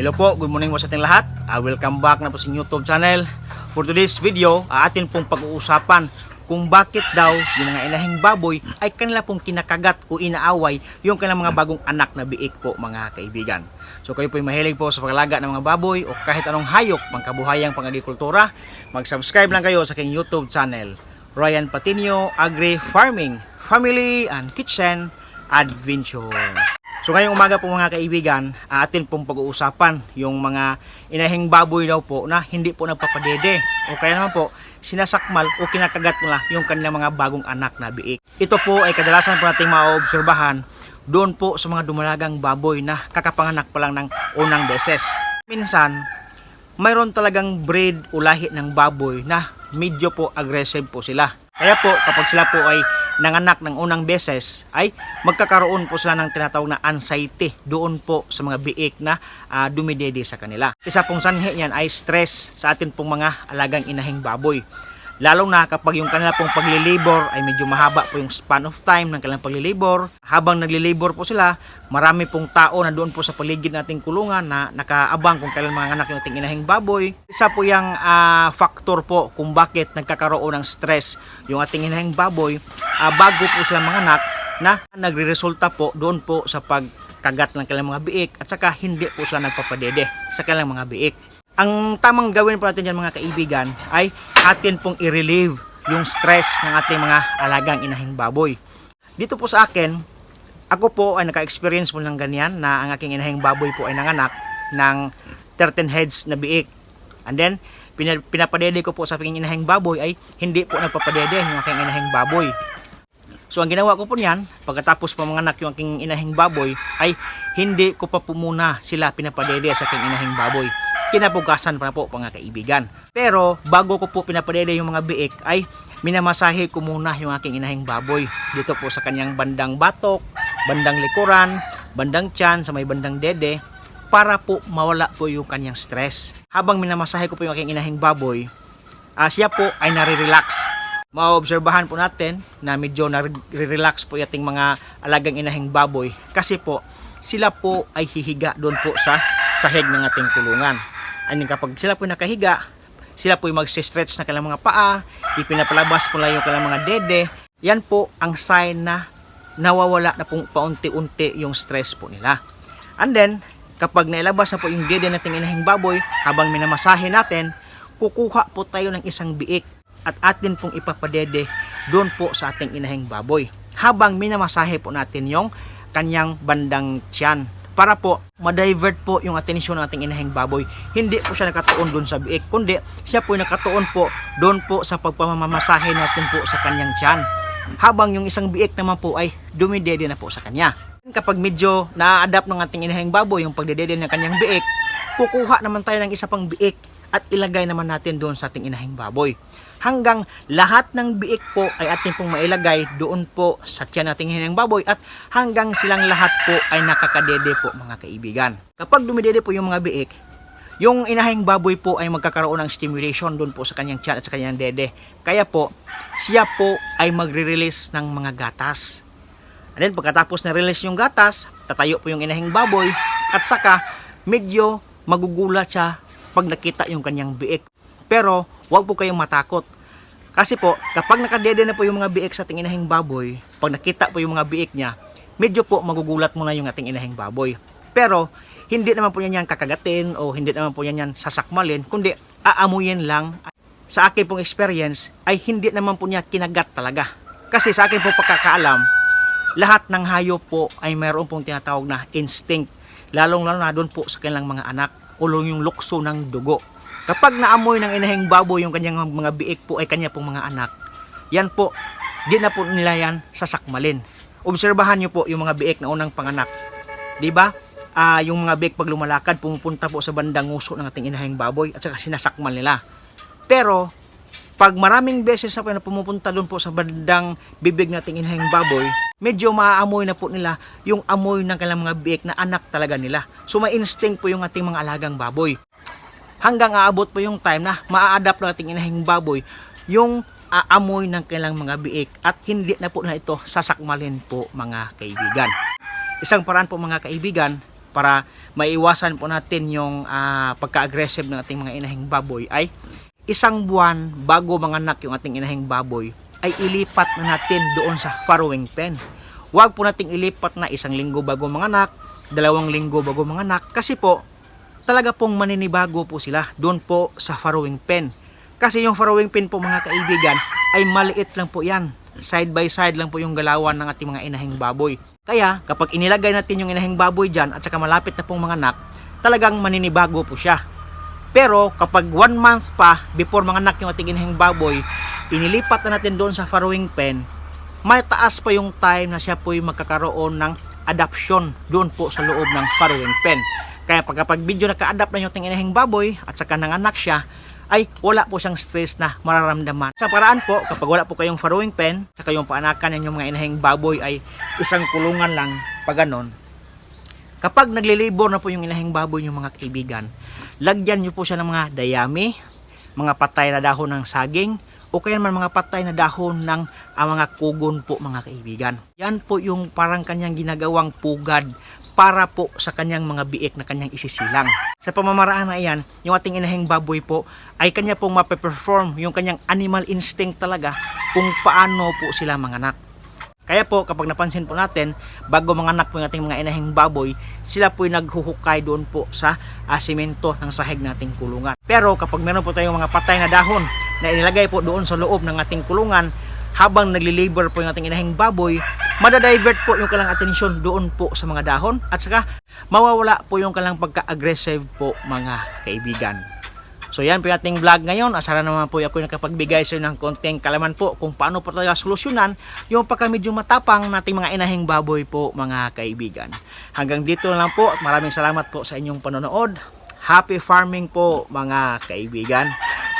Hello po, good morning po sa ating lahat. Uh, welcome back na po sa YouTube channel. For today's video, uh, atin pong pag-uusapan kung bakit daw yung mga inahing baboy ay kanila pong kinakagat o inaaway yung kanilang mga bagong anak na biik po mga kaibigan. So kayo po mahilig po sa paglaga ng mga baboy o kahit anong hayop pang kabuhayang pang-agrikultura, mag-subscribe lang kayo sa aking YouTube channel. Ryan Patinio Agri Farming, Family and Kitchen Adventure. So ngayong umaga po mga kaibigan, atin pong pag-uusapan yung mga inahing baboy daw po na hindi po nagpapadede o kaya naman po sinasakmal o kinakagat nila yung kanilang mga bagong anak na biik. Ito po ay kadalasan po nating maobserbahan doon po sa mga dumalagang baboy na kakapanganak pa lang ng unang beses. Minsan, mayroon talagang breed o lahi ng baboy na medyo po aggressive po sila. Kaya po kapag sila po ay nanganak ng unang beses ay magkakaroon po sila ng tinatawag na anxiety doon po sa mga biik na ah, dumidede sa kanila. Isa pong sanhi niyan ay stress sa atin pong mga alagang inahing baboy. Lalo na kapag yung kanila pong paglilibor ay medyo mahaba po yung span of time ng kanilang paglilibor. Habang naglilibor po sila, marami pong tao na doon po sa paligid nating kulungan na nakaabang kung kailan mga anak yung ating inahing baboy. Isa po yung ah, factor po kung bakit nagkakaroon ng stress yung ating inahing baboy ah, bago po sila manganak na nagre-resulta po doon po sa pagkagat ng kanilang mga biik at saka hindi po sila nagpapadede sa kanilang mga biik. Ang tamang gawin po natin dyan mga kaibigan ay atin pong i-relieve yung stress ng ating mga alagang inahing baboy. Dito po sa akin, ako po ay naka-experience po ng ganyan na ang aking inahing baboy po ay nanganak ng 13 heads na biik. And then, pina- pinapadede ko po sa aking inahing baboy ay hindi po nagpapadede yung aking inahing baboy. So ang ginawa ko po niyan, pagkatapos pa manganak yung aking inahing baboy, ay hindi ko pa po muna sila pinapadede sa aking inahing baboy. Kinabukasan pa na po mga kaibigan. Pero bago ko po pinapadede yung mga biik ay minamasahe ko muna yung aking inahing baboy. Dito po sa kanyang bandang batok, bandang likuran, bandang tiyan, sa may bandang dede para po mawala po yung kanyang stress. Habang minamasahe ko po yung aking inahing baboy, ah, siya po ay nare-relax maobserbahan po natin na medyo nare-relax po yating mga alagang inahing baboy kasi po sila po ay hihiga doon po sa sahig ng ating kulungan. I kapag sila po nakahiga, sila po mag-stretch na kanilang mga paa, ipinapalabas po lang yung kanilang mga dede. Yan po ang sign na nawawala na pong paunti-unti yung stress po nila. And then, kapag nailabas na po yung dede nating inahing baboy, habang minamasahe natin, kukuha po tayo ng isang biik at atin pong ipapadede doon po sa ating inahing baboy. Habang minamasahe po natin yung kanyang bandang tiyan para po ma-divert po yung atensyon ng ating inahing baboy. Hindi po siya nakatuon doon sa biik, kundi siya po nakatuon po doon po sa pagpamamasahe natin po sa kanyang tiyan. Habang yung isang biik naman po ay dumidede na po sa kanya. Kapag medyo na-adapt ng ating inahing baboy yung pagdedede ng kanyang biik, kukuha naman tayo ng isa pang biik at ilagay naman natin doon sa ating inahing baboy hanggang lahat ng biik po ay ating pong mailagay doon po sa tiyan nating hinang baboy at hanggang silang lahat po ay nakakadede po mga kaibigan. Kapag dumidede po yung mga biik, yung inahing baboy po ay magkakaroon ng stimulation doon po sa kanyang tiyan at sa kanyang dede. Kaya po, siya po ay magre-release ng mga gatas. And then pagkatapos na release yung gatas, tatayo po yung inahing baboy at saka medyo magugulat siya pag nakita yung kanyang biik. Pero huwag po kayong matakot. Kasi po, kapag nakadede na po yung mga biik sa ating inahing baboy, pag nakita po yung mga biik niya, medyo po magugulat muna yung ating inahing baboy. Pero, hindi naman po yan yan kakagatin o hindi naman po yan yan sasakmalin, kundi aamuyin lang. Sa akin pong experience, ay hindi naman po niya kinagat talaga. Kasi sa akin po pagkakaalam, lahat ng hayop po ay mayroon pong tinatawag na instinct. Lalong lalo na doon po sa kanilang mga anak o yung lukso ng dugo. Kapag naamoy ng inahing baboy yung kanyang mga biik po ay kanya pong mga anak, yan po, di na po nila yan sasakmalin. Obserbahan nyo po yung mga biik na unang panganak. Ba? Ah, yung mga biik pag lumalakad, pumupunta po sa bandang nguso ng ating inahing baboy at saka sinasakmal nila. Pero, pag maraming beses na pumupunta doon po sa bandang bibig nating inahing baboy, medyo maaamoy na po nila yung amoy ng kanilang mga biik na anak talaga nila. So may instinct po yung ating mga alagang baboy hanggang aabot po yung time na maa-adapt ng ating inahing baboy yung aamoy ng kailang mga biik at hindi na po na ito sasakmalin po mga kaibigan. Isang paraan po mga kaibigan para maiwasan po natin yung ah, pagka-aggressive ng ating mga inahing baboy ay isang buwan bago manganak yung ating inahing baboy ay ilipat na natin doon sa farrowing pen. Huwag po nating ilipat na isang linggo bago manganak, dalawang linggo bago manganak kasi po talaga pong maninibago po sila doon po sa farrowing pen. Kasi yung farrowing pen po mga kaibigan ay maliit lang po yan. Side by side lang po yung galawan ng ating mga inahing baboy. Kaya kapag inilagay natin yung inahing baboy dyan at saka malapit na pong manganak, talagang maninibago po siya. Pero kapag one month pa before manganak yung ating inahing baboy, inilipat na natin doon sa farrowing pen, may taas pa yung time na siya po yung magkakaroon ng adoption doon po sa loob ng farrowing pen. Kaya pag kapag video naka-adapt na yung ating inahing baboy at saka nanganak siya, ay wala po siyang stress na mararamdaman. Sa paraan po, kapag wala po kayong farrowing pen, saka yung paanakan ng mga inahing baboy ay isang kulungan lang, pag ganon, Kapag naglilibor na po yung inahing baboy yung mga kaibigan, lagyan nyo po siya ng mga dayami, mga patay na dahon ng saging, o kaya naman mga patay na dahon ng ah, mga kugon po mga kaibigan. Yan po yung parang kanyang ginagawang pugad para po sa kanyang mga biik na kanyang isisilang. Sa pamamaraan na iyan, yung ating inahing baboy po ay kanya pong mape-perform yung kanyang animal instinct talaga kung paano po sila manganak. Kaya po, kapag napansin po natin, bago mga anak po yung ating mga inahing baboy, sila po'y naghuhukay doon po sa asimento ng sahig nating kulungan. Pero kapag meron po tayong mga patay na dahon na inilagay po doon sa loob ng ating kulungan, habang nagli-labor po yung ating inahing baboy, madadivert po yung kalang atensyon doon po sa mga dahon at saka mawawala po yung kalang pagka-aggressive po mga kaibigan. So yan po yung ating vlog ngayon. Asara naman po ako nakapagbigay sa inyo ng konting kalaman po kung paano po talaga solusyonan yung pagka medyo matapang nating mga inahing baboy po mga kaibigan. Hanggang dito na lang po at maraming salamat po sa inyong panonood. Happy farming po mga kaibigan.